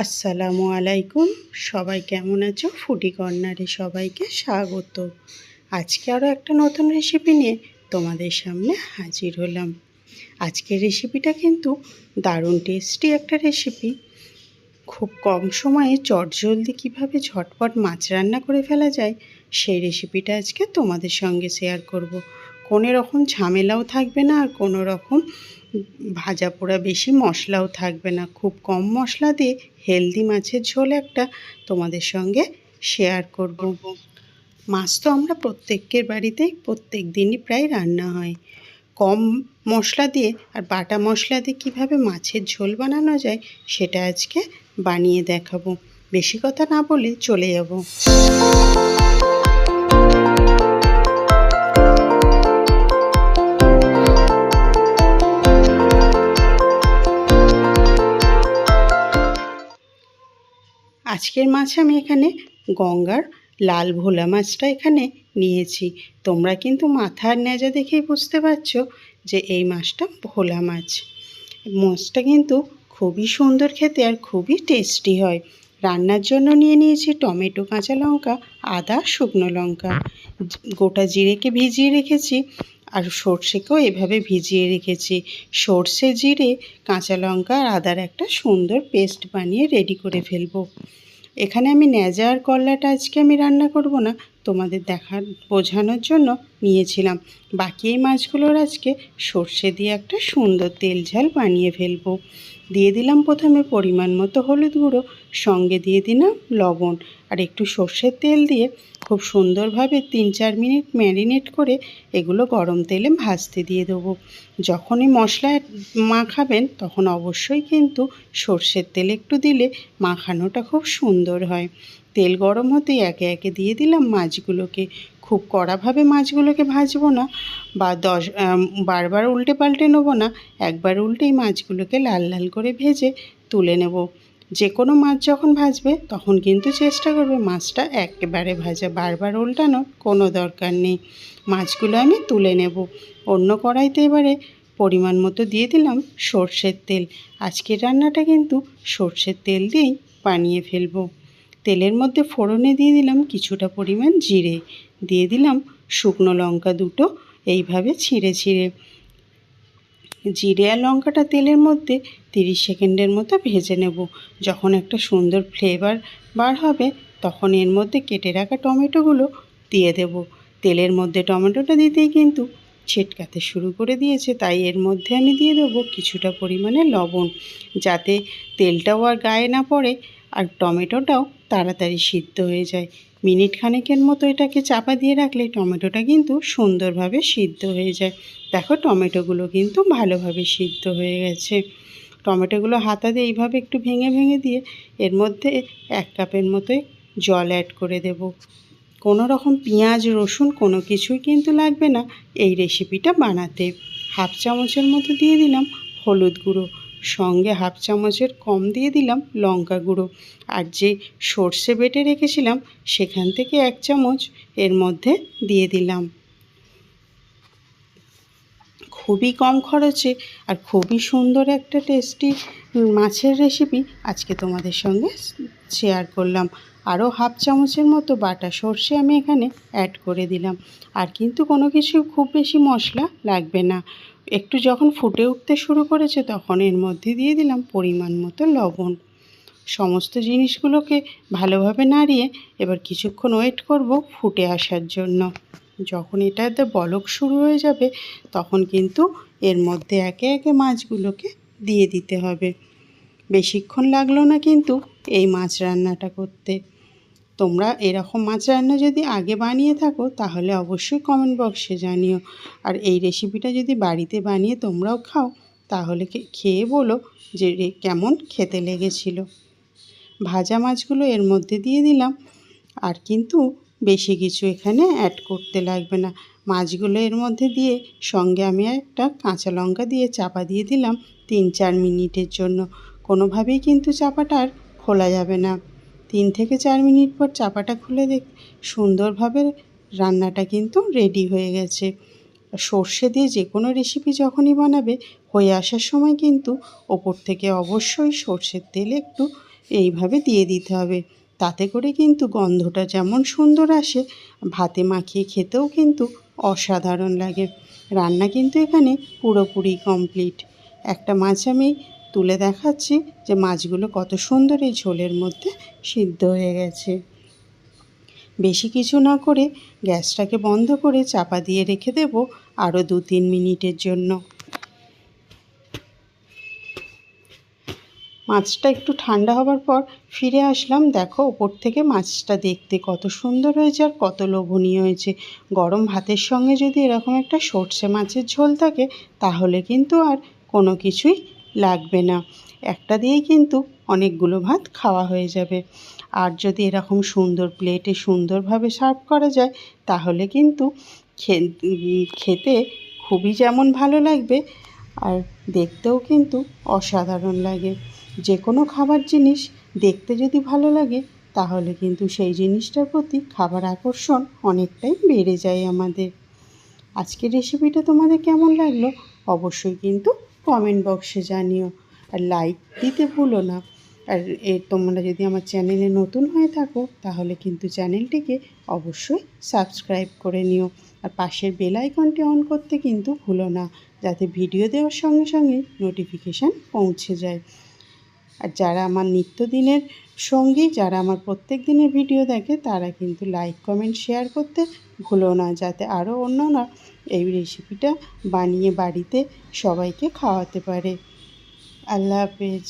আসসালামু আলাইকুম। সবাই কেমন আছো? ফুটি কর্নারে সবাইকে স্বাগত। আজকে আরও একটা নতুন রেসিপি নিয়ে তোমাদের সামনে হাজির হলাম। আজকের রেসিপিটা কিন্তু দারুণ টেস্টি একটা রেসিপি খুব কম সময়ে চটজলদি কীভাবে ঝটপট মাছ রান্না করে ফেলা যায়, সেই রেসিপিটা আজকে তোমাদের সঙ্গে শেয়ার করব। কোনো রকম ঝামেলাও থাকবে না আর কোনো রকম ভাজা পোড়া বেশি মশলাও থাকবে না। খুব কম মশলা দিয়ে হেলদি মাছের ঝোল একটা তোমাদের সঙ্গে শেয়ার করব। মাছ তো আমরা প্রত্যেকের বাড়িতেই প্রত্যেক দিনই প্রায় রান্না হয়। কম মশলা দিয়ে আর বাটা মশলা দিয়ে কীভাবে মাছের ঝোল বানানো যায় সেটা আজকে বানিয়ে দেখাবো। বেশি কথা না বলে চলে যাব। আজকের মাছ আমি এখানে গঙ্গার লাল ভোলা মাছটা এখানে নিয়েছি। তোমরা কিন্তু মাথার নেজা দেখেই বুঝতে পারছ যে এই মাছটা ভোলা মাছ। মাছটা কিন্তু খুবই সুন্দর খেতে আর খুবই টেস্টি হয়। রান্নার জন্য নিয়ে নিয়েছি টমেটো, কাঁচা লঙ্কা, আদা, শুকনো লঙ্কা। গোটা জিরেকে ভিজিয়ে রেখেছি আর সর্ষেকেও এভাবে ভিজিয়ে রেখেছি। সর্ষে, জিরে, কাঁচা লঙ্কা আর আদার একটা সুন্দর পেস্ট বানিয়ে রেডি করে ফেলব। এখানে আমি ন্যাজা আর করলাটা আজকে আমি রান্না করব না, তোমাদের দেখার বোঝানোর জন্য নিয়েছিলাম। বাকি এই মাছগুলোর আজকে সর্ষে দিয়ে একটা সুন্দর তেল ঝাল বানিয়ে ফেলব। দিয়ে দিলাম প্রথমে পরিমাণ মতো হলুদ গুঁড়ো, সঙ্গে দিয়ে দিলাম লবণ আর একটু সর্ষের তেল দিয়ে খুব সুন্দরভাবে তিন চার মিনিট ম্যারিনেট করে এগুলো গরম তেলে ভাজতে দিয়ে দেবো। যখনই মশলা মাখাবেন তখন অবশ্যই কিন্তু সর্ষের তেল একটু দিলে মাখানোটা খুব সুন্দর হয়। তেল গরম হতেই একে একে দিয়ে দিলাম মাছগুলোকে। খুব কড়াভাবে মাছগুলোকে ভাজবো না বা দশ বারবার উল্টে পাল্টে নেব না, একবার উল্টেই মাছগুলোকে লাল লাল করে ভেজে তুলে নেব। যে কোনো মাছ যখন ভাজবে, তখন কিন্তু চেষ্টা করবে মাছটা একেবারে ভাজা, বারবার উল্টানোর কোনো দরকার নেই। মাছগুলো আমি তুলে নেব। অন্য কড়াইতে এবারে পরিমাণ মতো দিয়ে দিলাম সর্ষের তেল। আজকের রান্নাটা কিন্তু সর্ষের তেল দিয়েই বানিয়ে ফেলব। তেলের মধ্যে ফোড়নে দিয়ে দিলাম কিছুটা পরিমাণ জিরে। দিয়ে দিলাম শুকনো লঙ্কা দুটো, এইভাবে ছিঁড়ে ছিঁড়ে। জিরে আর লঙ্কাটা তেলের মধ্যে তিরিশ সেকেন্ডের মতো ভেজে নেব। যখন একটা সুন্দর ফ্লেভার বার হবে, তখন এর মধ্যে কেটে রাখা টমেটোগুলো দিয়ে দেব। তেলের মধ্যে টমেটোটা দিতেই কিন্তু ছিটকাতে শুরু করে দিয়েছে, তাই এর মধ্যে আমি দিয়ে দেবো কিছুটা পরিমাণে লবণ, যাতে তেলটাও আর গায়ে না পড়ে আর টমেটোটাও তাড়াতাড়ি সিদ্ধ হয়ে যায়। মিনিট খানেকের মতো এটাকে চাপা দিয়ে রাখলে টমেটোটা কিন্তু সুন্দরভাবে সিদ্ধ হয়ে যায়। দেখো টমেটোগুলো কিন্তু ভালোভাবে সিদ্ধ হয়ে গেছে। টমেটোগুলো হাতা দিয়ে এইভাবে একটু ভেঙে ভেঙে দিয়ে এর মধ্যে এক কাপের মতোই জল অ্যাড করে দেব। কোনো রকম পেঁয়াজ, রসুন কোনো কিছুই কিন্তু লাগবে না। এই রেসিপিটা বানাতে। হাফ চামচের মতো দিয়ে দিলাম হলুদ গুঁড়ো। সঙ্গে হাফ চামচের কম দিয়ে দিলাম লঙ্কা গুঁড়ো। আর যে সর্ষে বেটে রেখেছিলাম, সেখান থেকে এক চামচ এর মধ্যে দিয়ে দিলাম। খুবই কম খরচে আর খুবই সুন্দর একটা টেস্টি মাছের রেসিপি আজকে তোমাদের সঙ্গে শেয়ার করলাম। আরও হাফ চামচের মতো বাটা সর্ষে আমি এখানে অ্যাড করে দিলাম। আর কিন্তু কোনো কিছু খুব বেশি মশলা লাগবে না। একটু যখন ফুটে উঠতে শুরু করেছে তখন এর মধ্যে দিয়ে দিলাম পরিমাণ মতো লবণ। সমস্ত জিনিসগুলোকে ভালোভাবে নাড়িয়ে এবার কিছুক্ষণ ওয়েট করব ফুটে আসার জন্য। যখন এটাতে বলক শুরু হয়ে যাবে তখন কিন্তু এর মধ্যে একে একে মাছগুলোকে দিয়ে দিতে হবে। বেশিক্ষণ লাগল না কিন্তু এই মাছ রান্নাটা করতে। তোমরা এরকম মাছ রান্না যদি আগে বানিয়ে থাকো, তাহলে অবশ্যই কমেন্ট বক্সে জানিও। আর এই রেসিপিটা যদি বাড়িতে বানিয়ে তোমরাও খাও, তাহলে খেয়ে বলো যে কেমন খেতে লেগেছিল। ভাজা মাছগুলো এর মধ্যে দিয়ে দিলাম। আর কিন্তু বেশি কিছু এখানে অ্যাড করতে লাগবে না। মাছগুলো এর মধ্যে দিয়ে সঙ্গে আমি একটা কাঁচা লঙ্কা দিয়ে চাপা দিয়ে দিলাম তিন চার মিনিটের জন্য। কোনোভাবেই কিন্তু চাপাটা আর খোলা যাবে না। তিন থেকে চার মিনিট পর চাপাটা খুলে দেখ, সুন্দরভাবে রান্নাটা কিন্তু রেডি হয়ে গেছে। সর্ষে দিয়ে যে কোনো রেসিপি যখনই বানাবে, হয়ে আসার সময় কিন্তু ওপর থেকে অবশ্যই সর্ষের তেল একটু এইভাবে দিয়ে দিতে হবে। তাতে করে কিন্তু গন্ধটা যেমন সুন্দর আসে, ভাতে মাখিয়ে খেতেও কিন্তু অসাধারণ লাগে। রান্না কিন্তু এখানে পুরোপুরি কমপ্লিট একটা মাছ আমি তুলে দেখাচ্ছি যে মাছগুলো কত সুন্দর এই ঝোলের মধ্যে সিদ্ধ হয়ে গেছে। বেশি কিছু না করে গ্যাসটাকে বন্ধ করে চাপা দিয়ে রেখে দেব আরও দু তিন মিনিটের জন্য। মাছটা একটু ঠান্ডা হবার পর ফিরে আসলাম। দেখো, ওপর থেকে মাছটা দেখতে কত সুন্দর হয়েছে আর কত লোভনীয় হয়েছে। গরম ভাতের সঙ্গে যদি এরকম একটা সর্ষে মাছের ঝোল থাকে, তাহলে কিন্তু আর কোনো কিছুই লাগবে না। একটা দিয়েই কিন্তু অনেকগুলো ভাত খাওয়া হয়ে যাবে। আর যদি এরকম সুন্দর প্লেটে সুন্দরভাবে সার্ভ করা যায়, তাহলে কিন্তু খেতে খুবই যেমন ভালো লাগবে আর দেখতেও কিন্তু অসাধারণ লাগে। যে কোনো খাবার জিনিস দেখতে যদি ভালো লাগে, তাহলে কিন্তু সেই জিনিসটার প্রতি খাবার আকর্ষণ অনেকটাই বেড়ে যায় আমাদের। আজকের রেসিপিটা তোমাদের কেমন লাগল? অবশ্যই কিন্তু কমেন্ট বক্সে জানিও। আর লাইক দিতে ভুলো না। আর এ তোমরা যদি আমার চ্যানেলে নতুন হয়ে থাকো, তাহলে কিন্তু চ্যানেলটিকে অবশ্যই সাবস্ক্রাইব করে নিও। আর পাশের বেল আইকনটি অন করতে কিন্তু ভুলো না, যাতে ভিডিও দেওয়ার সঙ্গে সঙ্গে নোটিফিকেশান পৌঁছে যায়। আর যারা আমার নিত্যদিনের সঙ্গী, যারা আমার প্রত্যেক দিনের ভিডিও দেখে, তারা কিন্তু লাইক কমেন্ট শেয়ার করতে ভুলো না, যাতে আরও অন্যরা এই রেসিপিটা বানিয়ে বাড়িতে সবাইকে খাওয়াতে পারে। আল্লাহ হাফেজ।